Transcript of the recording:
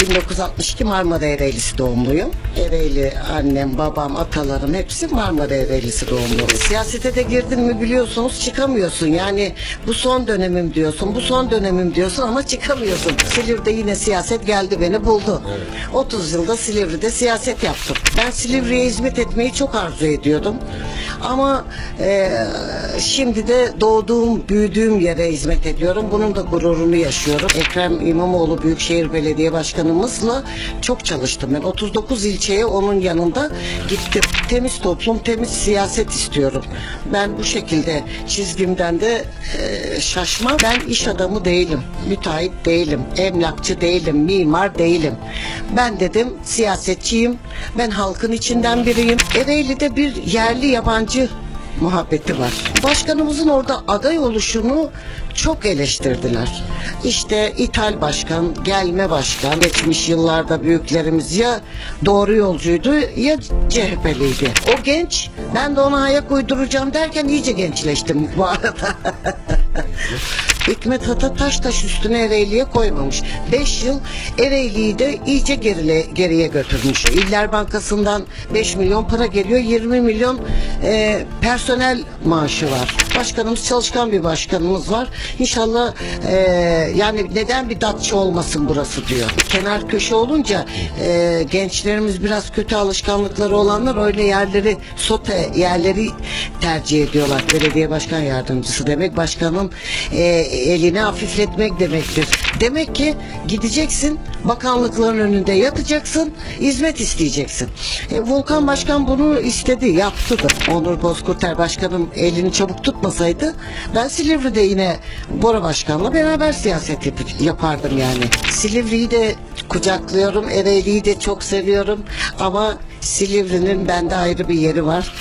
1962 Marmara Ereğlisi doğumluyum. Ereğli annem, babam, atalarım hepsi Marmara Ereğlisi doğumlu. Siyasete de girdin mi biliyorsunuz çıkamıyorsun. Yani bu son dönemim diyorsun, bu son dönemim diyorsun ama çıkamıyorsun. Silivri'de yine siyaset geldi beni buldu. 30 yılda Silivri'de siyaset yaptım. Ben Silivri'ye hizmet etmeyi çok arzu ediyordum. Ama e, şimdi de doğduğum, büyüdüğüm yere hizmet ediyorum. Bunun da gururunu yaşıyorum. Ekrem İmamoğlu Büyükşehir Belediye Başkanımızla çok çalıştım. Ben 39 ilçeye onun yanında gittim. Temiz toplum, temiz siyaset istiyorum. Ben bu şekilde çizgimden de e, şaşmam. Ben iş adamı değilim, müteahhit değilim, emlakçı değilim, mimar değilim. Ben dedim siyasetçiyim, ben halkın içinden biriyim. Ereğli'de bir yerli yabancı muhabbeti var. Başkanımızın orada aday oluşunu çok eleştirdiler. İşte ithal başkan, gelme başkan, geçmiş yıllarda büyüklerimiz ya doğru yolcuydu ya CHP'liydi. O genç, ben de ona ayak uyduracağım derken iyice gençleştim bu arada. Hikmet Ata taş taş üstüne Ereğli'ye koymamış. 5 yıl Ereğli'yi de iyice gerile, geriye götürmüş. İller Bankası'ndan 5 milyon para geliyor. 20 milyon e, personel maaşı var. Başkanımız çalışkan bir başkanımız var. İnşallah e, yani neden bir datçı olmasın burası diyor. Kenar köşe olunca e, gençlerimiz biraz kötü alışkanlıkları olanlar öyle yerleri sote yerleri tercih ediyorlar. Belediye başkan yardımcısı demek başkanın e, elini hafifletmek demektir. Demek ki gideceksin bakanlıkların önünde yatacaksın hizmet isteyeceksin. E, Volkan Başkan bunu istedi yaptı da. Onur Bozkurter Başkanım elini çabuk tutmasaydı ben Silivri'de yine Bora Başkan'la beraber siyaset yap- yapardım yani. Silivri'yi de kucaklıyorum, Ereğli'yi de çok seviyorum ama Silivri'nin bende ayrı bir yeri var.